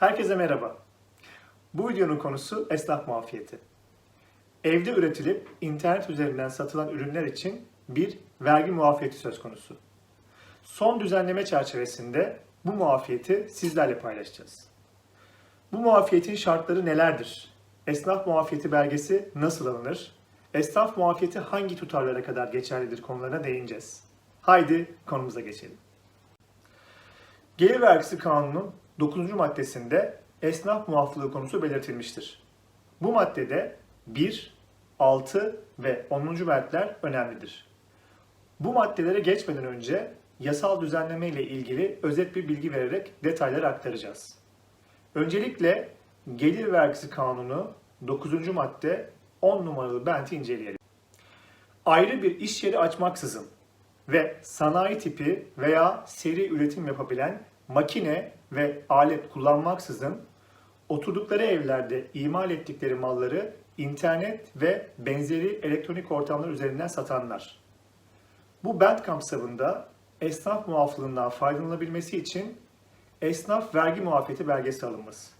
Herkese merhaba. Bu videonun konusu esnaf muafiyeti. Evde üretilip internet üzerinden satılan ürünler için bir vergi muafiyeti söz konusu. Son düzenleme çerçevesinde bu muafiyeti sizlerle paylaşacağız. Bu muafiyetin şartları nelerdir? Esnaf muafiyeti belgesi nasıl alınır? Esnaf muafiyeti hangi tutarlara kadar geçerlidir konularına değineceğiz. Haydi konumuza geçelim. Gelir vergisi kanunun 9. maddesinde esnaf muaflığı konusu belirtilmiştir. Bu maddede 1, 6 ve 10. belgeler önemlidir. Bu maddelere geçmeden önce yasal düzenleme ile ilgili özet bir bilgi vererek detayları aktaracağız. Öncelikle gelir vergisi kanunu 9. madde 10 numaralı benti inceleyelim. Ayrı bir iş yeri açmaksızın ve sanayi tipi veya seri üretim yapabilen makine ve alet kullanmaksızın oturdukları evlerde imal ettikleri malları internet ve benzeri elektronik ortamlar üzerinden satanlar. Bu bent kapsamında esnaf muaflığından faydalanabilmesi için esnaf vergi muafiyeti belgesi alınması.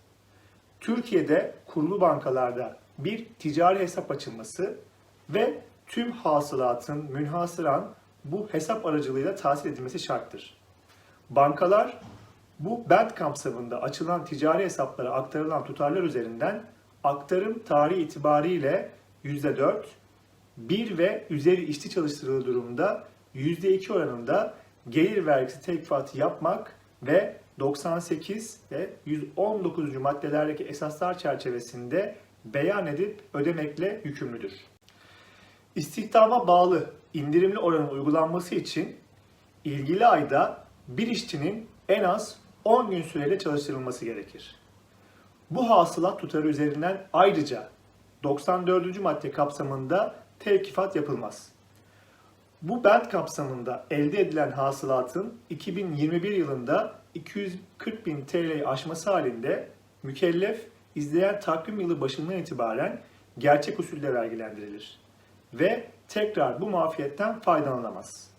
Türkiye'de kurulu bankalarda bir ticari hesap açılması ve tüm hasılatın münhasıran bu hesap aracılığıyla tahsil edilmesi şarttır. Bankalar bu bent kapsamında açılan ticari hesaplara aktarılan tutarlar üzerinden aktarım tarihi itibariyle %4, 1 ve üzeri işçi çalıştırıldığı durumda %2 oranında gelir vergisi teklifat yapmak ve 98 ve 119. maddelerdeki esaslar çerçevesinde beyan edip ödemekle yükümlüdür. İstihdama bağlı indirimli oranın uygulanması için ilgili ayda bir işçinin en az 10 gün süreyle çalıştırılması gerekir. Bu hasılat tutarı üzerinden ayrıca 94. madde kapsamında tevkifat yapılmaz. Bu bent kapsamında elde edilen hasılatın 2021 yılında 240 bin TL'yi aşması halinde mükellef izleyen takvim yılı başından itibaren gerçek usulde vergilendirilir ve tekrar bu muafiyetten faydalanamaz.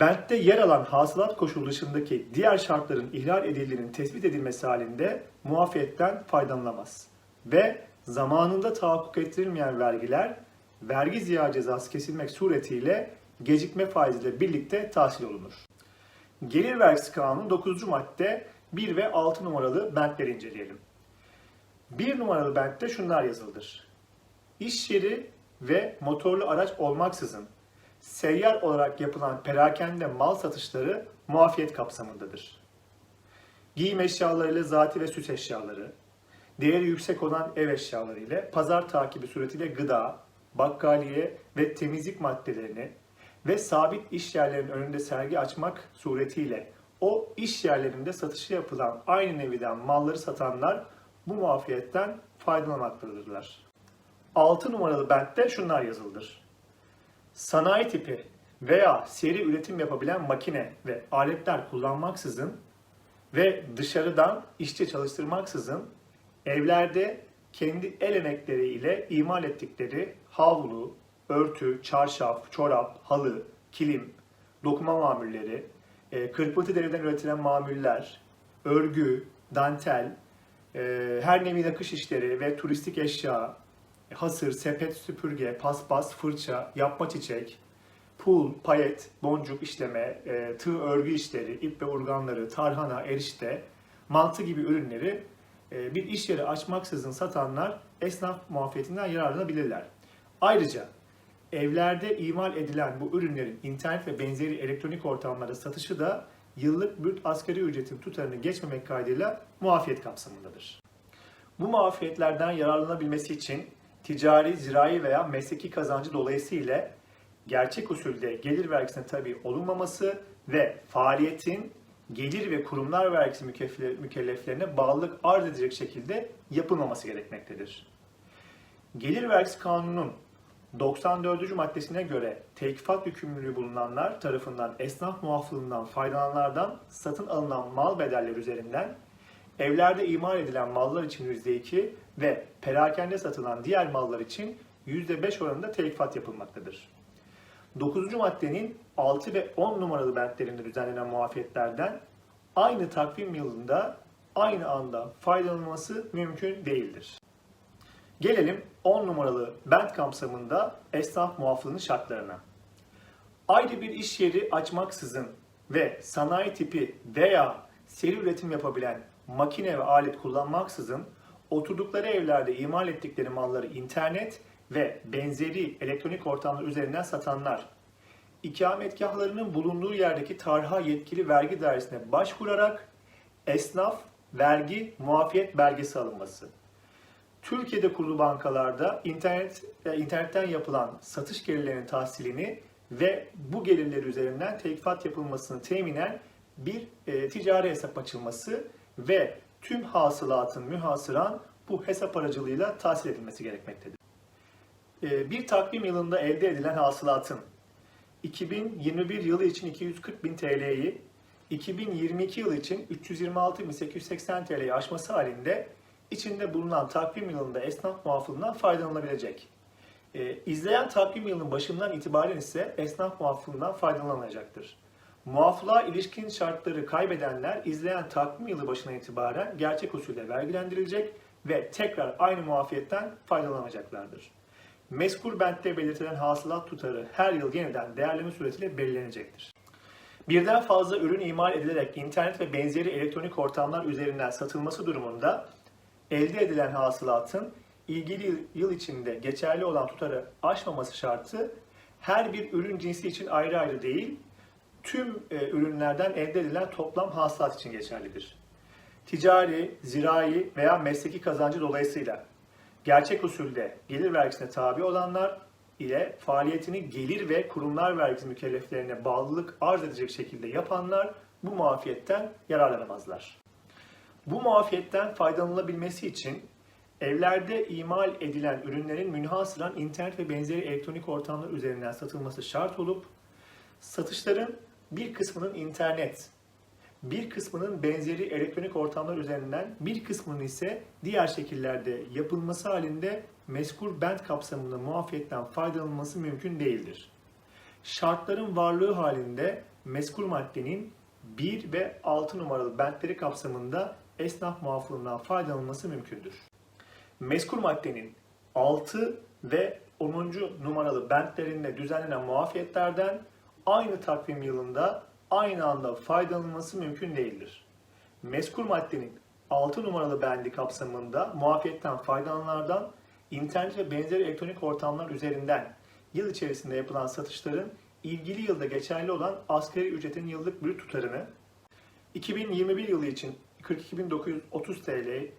Bentte yer alan hasılat koşulu dışındaki diğer şartların ihlal edildiğinin tespit edilmesi halinde muafiyetten faydalanamaz. Ve zamanında tahakkuk ettirilmeyen vergiler vergi ziyağı cezası kesilmek suretiyle gecikme faiziyle birlikte tahsil olunur. Gelir vergisi kanunu 9. madde 1 ve 6 numaralı bentleri inceleyelim. 1 numaralı bentte şunlar yazılıdır. İş yeri ve motorlu araç olmaksızın seyyar olarak yapılan perakende mal satışları muafiyet kapsamındadır. Giyim eşyalarıyla zati ve süs eşyaları, değeri yüksek olan ev eşyaları ile pazar takibi suretiyle gıda, bakkaliye ve temizlik maddelerini ve sabit iş yerlerinin önünde sergi açmak suretiyle o iş yerlerinde satışı yapılan aynı neviden malları satanlar bu muafiyetten faydalanmaktadırlar. 6 numaralı bentte şunlar yazılıdır. Sanayi tipi veya seri üretim yapabilen makine ve aletler kullanmaksızın ve dışarıdan işçi çalıştırmaksızın evlerde kendi el emekleri ile imal ettikleri havlu, örtü, çarşaf, çorap, halı, kilim, dokuma mamulleri, e, kırpıntı deriden üretilen mamuller, örgü, dantel, e, her nevi nakış işleri ve turistik eşya, hasır, sepet, süpürge, paspas, fırça, yapma çiçek, pul, payet, boncuk işleme, e, tığ örgü işleri, ip ve urganları, tarhana, erişte, mantı gibi ürünleri e, bir iş yeri açmaksızın satanlar esnaf muafiyetinden yararlanabilirler. Ayrıca evlerde imal edilen bu ürünlerin internet ve benzeri elektronik ortamlarda satışı da yıllık brüt asgari ücretin tutarını geçmemek kaydıyla muafiyet kapsamındadır. Bu muafiyetlerden yararlanabilmesi için ticari, zirai veya mesleki kazancı dolayısıyla gerçek usulde gelir vergisine tabi olunmaması ve faaliyetin gelir ve kurumlar vergisi mükelleflerine bağlılık arz edecek şekilde yapılmaması gerekmektedir. Gelir vergisi kanunun 94. maddesine göre tekfat yükümlülüğü bulunanlar tarafından esnaf muaflığından faydalananlardan satın alınan mal bedeller üzerinden evlerde imal edilen mallar için %2 ve perakende satılan diğer mallar için %5 oranında telifat yapılmaktadır. 9. maddenin 6 ve 10 numaralı bentlerinde düzenlenen muafiyetlerden aynı takvim yılında aynı anda faydalanılması mümkün değildir. Gelelim 10 numaralı bent kapsamında esnaf muaflığının şartlarına. Ayrı bir iş yeri açmaksızın ve sanayi tipi veya seri üretim yapabilen makine ve alet kullanmaksızın oturdukları evlerde imal ettikleri malları internet ve benzeri elektronik ortamlar üzerinden satanlar, ikametgahlarının bulunduğu yerdeki tarha yetkili vergi dairesine başvurarak esnaf vergi muafiyet belgesi alınması. Türkiye'de kurulu bankalarda internet e, internetten yapılan satış gelirlerinin tahsilini ve bu gelirler üzerinden tekfat yapılmasını teminen bir e, ticari hesap açılması ve tüm hasılatın mühasıran bu hesap aracılığıyla tahsil edilmesi gerekmektedir. E, bir takvim yılında elde edilen hasılatın 2021 yılı için 240 bin TL'yi 2022 yılı için 326.880 TL'yi aşması halinde içinde bulunan takvim yılında esnaf muaflığından faydalanabilecek. Ee, izleyen takvim yılının başından itibaren ise esnaf muaflığından faydalanacaktır. Muaflığa ilişkin şartları kaybedenler izleyen takvim yılı başına itibaren gerçek usulde vergilendirilecek ve tekrar aynı muafiyetten faydalanacaklardır. Meskur bentte belirtilen hasılat tutarı her yıl yeniden değerleme suretiyle belirlenecektir. Birden fazla ürün imal edilerek internet ve benzeri elektronik ortamlar üzerinden satılması durumunda elde edilen hasılatın ilgili yıl içinde geçerli olan tutarı aşmaması şartı her bir ürün cinsi için ayrı ayrı değil, tüm e, ürünlerden elde edilen toplam hasılat için geçerlidir. Ticari, zirai veya mesleki kazancı dolayısıyla gerçek usulde gelir vergisine tabi olanlar ile faaliyetini gelir ve kurumlar vergisi mükelleflerine bağlılık arz edecek şekilde yapanlar bu muafiyetten yararlanamazlar. Bu muafiyetten faydalanılabilmesi için evlerde imal edilen ürünlerin münhasıran internet ve benzeri elektronik ortamlar üzerinden satılması şart olup satışların bir kısmının internet, bir kısmının benzeri elektronik ortamlar üzerinden, bir kısmının ise diğer şekillerde yapılması halinde meskur bent kapsamında muafiyetten faydalanılması mümkün değildir. Şartların varlığı halinde meskur maddenin 1 ve 6 numaralı bentleri kapsamında esnaf muaflığından faydalanılması mümkündür. Meskur maddenin 6 ve 10. numaralı bentlerinde düzenlenen muafiyetlerden aynı takvim yılında aynı anda faydalanılması mümkün değildir. Meskur maddenin 6 numaralı bendi kapsamında muafiyetten faydalananlardan internet ve benzeri elektronik ortamlar üzerinden yıl içerisinde yapılan satışların ilgili yılda geçerli olan asgari ücretin yıllık brüt tutarını 2021 yılı için 42.930 TL,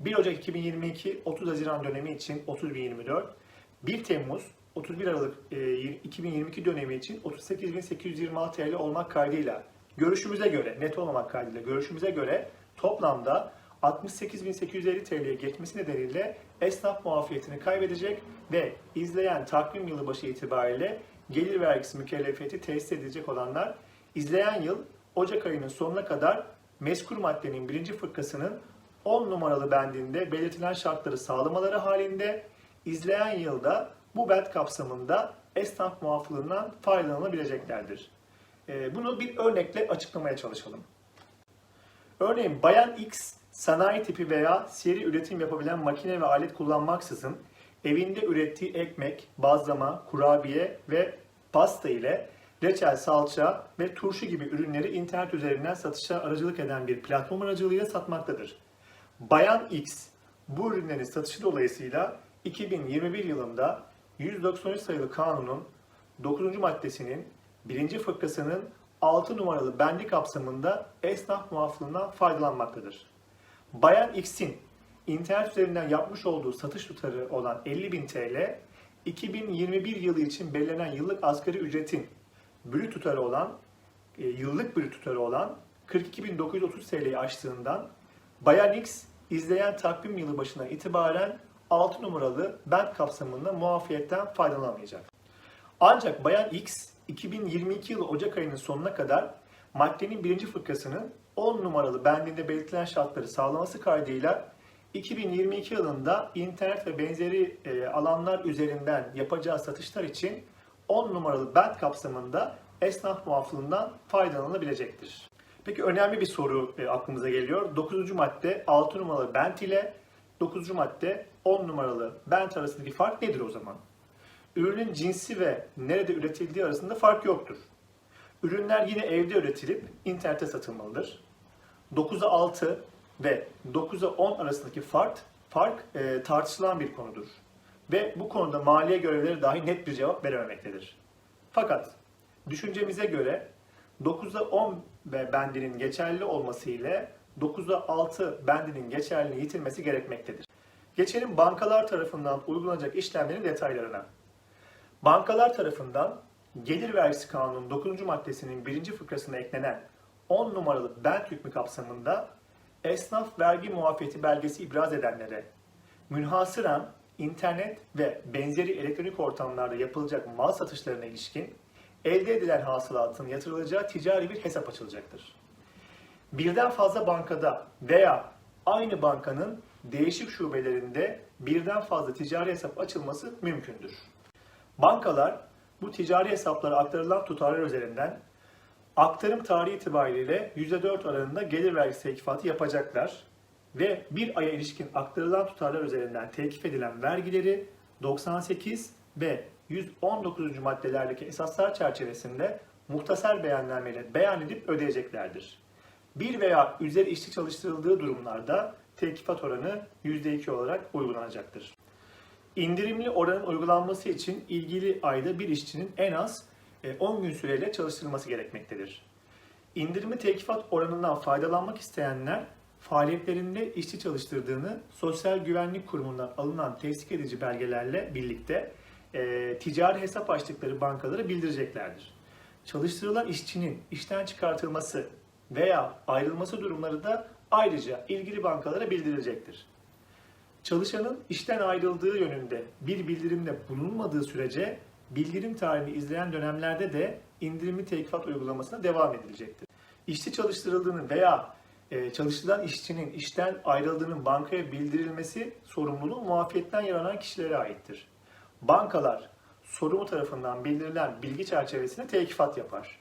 1 Ocak 2022 30 Haziran dönemi için 30.024, 1 Temmuz 31 Aralık e, 2022 dönemi için 38.826 TL olmak kaydıyla görüşümüze göre, net olmamak kaydıyla görüşümüze göre toplamda 68.850 TL'ye geçmesi nedeniyle esnaf muafiyetini kaybedecek ve izleyen takvim yılı başı itibariyle gelir vergisi mükellefiyeti tesis edilecek olanlar izleyen yıl Ocak ayının sonuna kadar meskur maddenin birinci fırkasının 10 numaralı bendinde belirtilen şartları sağlamaları halinde izleyen yılda bu bent kapsamında esnaf muaflığından faydalanabileceklerdir. Ee, Bunu bir örnekle açıklamaya çalışalım. Örneğin Bayan X sanayi tipi veya seri üretim yapabilen makine ve alet kullanmaksızın evinde ürettiği ekmek, bazlama, kurabiye ve pasta ile reçel, salça ve turşu gibi ürünleri internet üzerinden satışa aracılık eden bir platform aracılığıyla satmaktadır. Bayan X bu ürünlerin satışı dolayısıyla 2021 yılında 193 sayılı kanunun 9. maddesinin 1. fıkrasının 6 numaralı bendi kapsamında esnaf muaflığından faydalanmaktadır. Bayan X'in internet üzerinden yapmış olduğu satış tutarı olan 50.000 TL, 2021 yılı için belirlenen yıllık asgari ücretin brüt tutarı olan, e, yıllık brüt tutarı olan 42.930 TL'yi aştığından Bayan X izleyen takvim yılı başına itibaren 6 numaralı bent kapsamında muafiyetten faydalanamayacak. Ancak Bayan X 2022 yılı Ocak ayının sonuna kadar maddenin birinci fıkrasının 10 numaralı bendinde belirtilen şartları sağlaması kaydıyla 2022 yılında internet ve benzeri e, alanlar üzerinden yapacağı satışlar için 10 numaralı bent kapsamında esnaf muaflığından faydalanabilecektir. Peki önemli bir soru e, aklımıza geliyor. 9. madde 6 numaralı bent ile 9. madde 10 numaralı bent arasındaki fark nedir o zaman? Ürünün cinsi ve nerede üretildiği arasında fark yoktur. Ürünler yine evde üretilip internete satılmalıdır. 9'a 6 ve 9'a 10 arasındaki fark, fark e, tartışılan bir konudur. Ve bu konuda maliye görevleri dahi net bir cevap verememektedir. Fakat düşüncemize göre 9'a 10 ve bendinin geçerli olması ile 9'a 6 bendinin geçerliliğini yitirmesi gerekmektedir. Geçelim bankalar tarafından uygulanacak işlemlerin detaylarına. Bankalar tarafından Gelir Vergisi Kanunu'nun 9. maddesinin 1. fıkrasına eklenen 10 numaralı bent hükmü kapsamında esnaf vergi muafiyeti belgesi ibraz edenlere münhasıran internet ve benzeri elektronik ortamlarda yapılacak mal satışlarına ilişkin elde edilen hasılatın yatırılacağı ticari bir hesap açılacaktır. Birden fazla bankada veya aynı bankanın değişik şubelerinde birden fazla ticari hesap açılması mümkündür. Bankalar bu ticari hesaplara aktarılan tutarlar üzerinden aktarım tarihi itibariyle %4 oranında gelir vergisi tekifatı yapacaklar ve bir aya ilişkin aktarılan tutarlar üzerinden tekif edilen vergileri 98 ve 119. maddelerdeki esaslar çerçevesinde muhtasar beyannameyle beyan edip ödeyeceklerdir. Bir veya üzeri işçi çalıştırıldığı durumlarda tekifat oranı %2 olarak uygulanacaktır. İndirimli oranın uygulanması için ilgili ayda bir işçinin en az e, 10 gün süreyle çalıştırılması gerekmektedir. İndirimli tekifat oranından faydalanmak isteyenler faaliyetlerinde işçi çalıştırdığını Sosyal Güvenlik Kurumu'ndan alınan tesdik edici belgelerle birlikte e, ticari hesap açtıkları bankalara bildireceklerdir. Çalıştırılan işçinin işten çıkartılması veya ayrılması durumları da ayrıca ilgili bankalara bildirilecektir. Çalışanın işten ayrıldığı yönünde bir bildirimde bulunmadığı sürece bildirim tarihini izleyen dönemlerde de indirimli tekifat uygulamasına devam edilecektir. İşçi çalıştırıldığını veya e, çalıştırılan işçinin işten ayrıldığının bankaya bildirilmesi sorumluluğu muafiyetten yararlanan kişilere aittir. Bankalar sorumu tarafından bildirilen bilgi çerçevesinde tekifat yapar.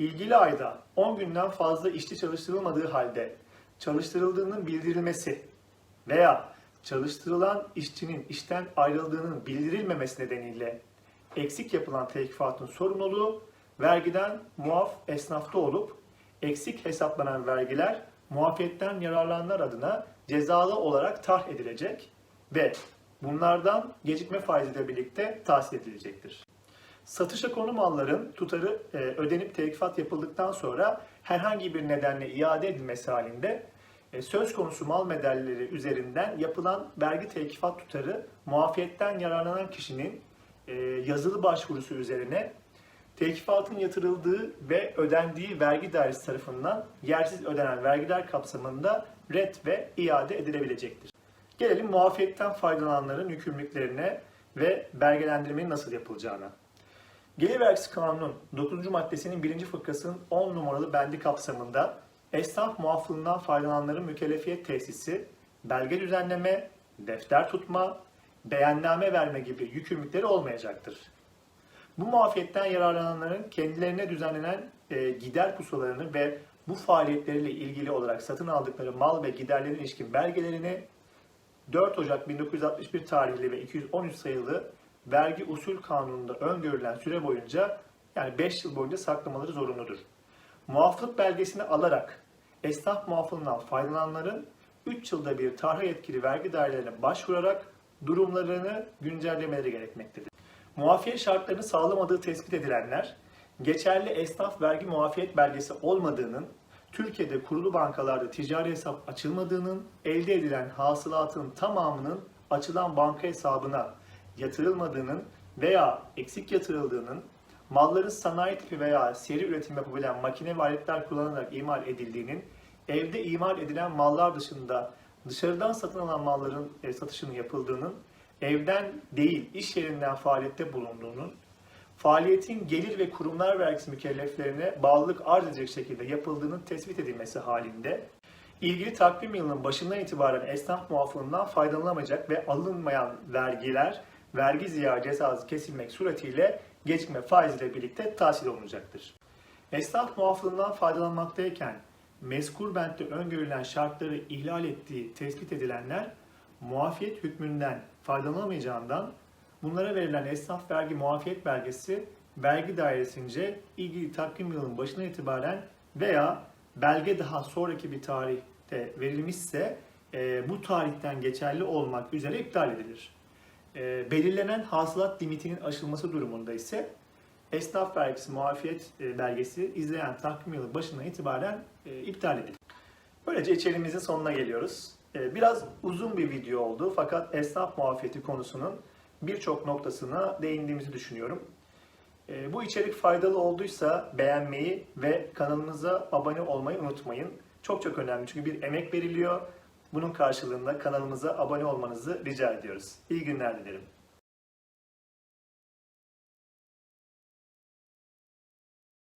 İlgili ayda 10 günden fazla işçi çalıştırılmadığı halde çalıştırıldığının bildirilmesi veya çalıştırılan işçinin işten ayrıldığının bildirilmemesi nedeniyle eksik yapılan tekifatın sorumluluğu vergiden muaf esnafta olup eksik hesaplanan vergiler muafiyetten yararlananlar adına cezalı olarak tarh edilecek ve bunlardan gecikme faiziyle birlikte tahsil edilecektir. Satışa konu malların tutarı e, ödenip tekifat yapıldıktan sonra herhangi bir nedenle iade edilmesi halinde e, söz konusu mal bedelleri üzerinden yapılan vergi tekifat tutarı muafiyetten yararlanan kişinin e, yazılı başvurusu üzerine tekifatın yatırıldığı ve ödendiği vergi dairesi tarafından yersiz ödenen vergiler kapsamında red ve iade edilebilecektir. Gelelim muafiyetten faydalananların yükümlülüklerine ve belgelendirmenin nasıl yapılacağına. Gelir vergisi kanunun 9. maddesinin 1. fıkrasının 10 numaralı bendi kapsamında esnaf muaflığından faydalananların mükellefiyet tesisi, belge düzenleme, defter tutma, beyanname verme gibi yükümlülükleri olmayacaktır. Bu muafiyetten yararlananların kendilerine düzenlenen e, gider pusulalarını ve bu faaliyetleriyle ilgili olarak satın aldıkları mal ve giderlerine ilişkin belgelerini 4 Ocak 1961 tarihli ve 213 sayılı vergi usul kanununda öngörülen süre boyunca yani 5 yıl boyunca saklamaları zorunludur. Muaflık belgesini alarak esnaf muaflığından faydalananların 3 yılda bir tarih yetkili vergi dairelerine başvurarak durumlarını güncellemeleri gerekmektedir. Muafiyet şartlarını sağlamadığı tespit edilenler, geçerli esnaf vergi muafiyet belgesi olmadığının, Türkiye'de kurulu bankalarda ticari hesap açılmadığının, elde edilen hasılatın tamamının açılan banka hesabına yatırılmadığının veya eksik yatırıldığının, malların sanayi tipi veya seri üretim yapabilen makine ve aletler kullanılarak imal edildiğinin, evde imal edilen mallar dışında dışarıdan satın alınan malların e, satışının yapıldığının, evden değil iş yerinden faaliyette bulunduğunun, faaliyetin gelir ve kurumlar vergisi mükelleflerine bağlılık arz edecek şekilde yapıldığının tespit edilmesi halinde, ilgili takvim yılının başından itibaren esnaf muaflığından faydalanamayacak ve alınmayan vergiler vergi ziyağı cezası kesilmek suretiyle gecikme faiziyle birlikte tahsil olunacaktır. Esnaf muaflığından faydalanmaktayken mezkur bentte öngörülen şartları ihlal ettiği tespit edilenler muafiyet hükmünden faydalanamayacağından bunlara verilen esnaf vergi muafiyet belgesi vergi dairesince ilgili takvim yılının başına itibaren veya belge daha sonraki bir tarihte verilmişse e, bu tarihten geçerli olmak üzere iptal edilir. E, belirlenen hasılat limitinin aşılması durumunda ise esnaf vergisi muafiyet e, belgesi izleyen takvim yılı başından itibaren e, iptal edilir. Böylece içeriğimizin sonuna geliyoruz. E, Biraz uzun bir video oldu fakat esnaf muafiyeti konusunun birçok noktasına değindiğimizi düşünüyorum. E, Bu içerik faydalı olduysa beğenmeyi ve kanalımıza abone olmayı unutmayın. Çok çok önemli çünkü bir emek veriliyor. Bunun karşılığında kanalımıza abone olmanızı rica ediyoruz. İyi günler dilerim.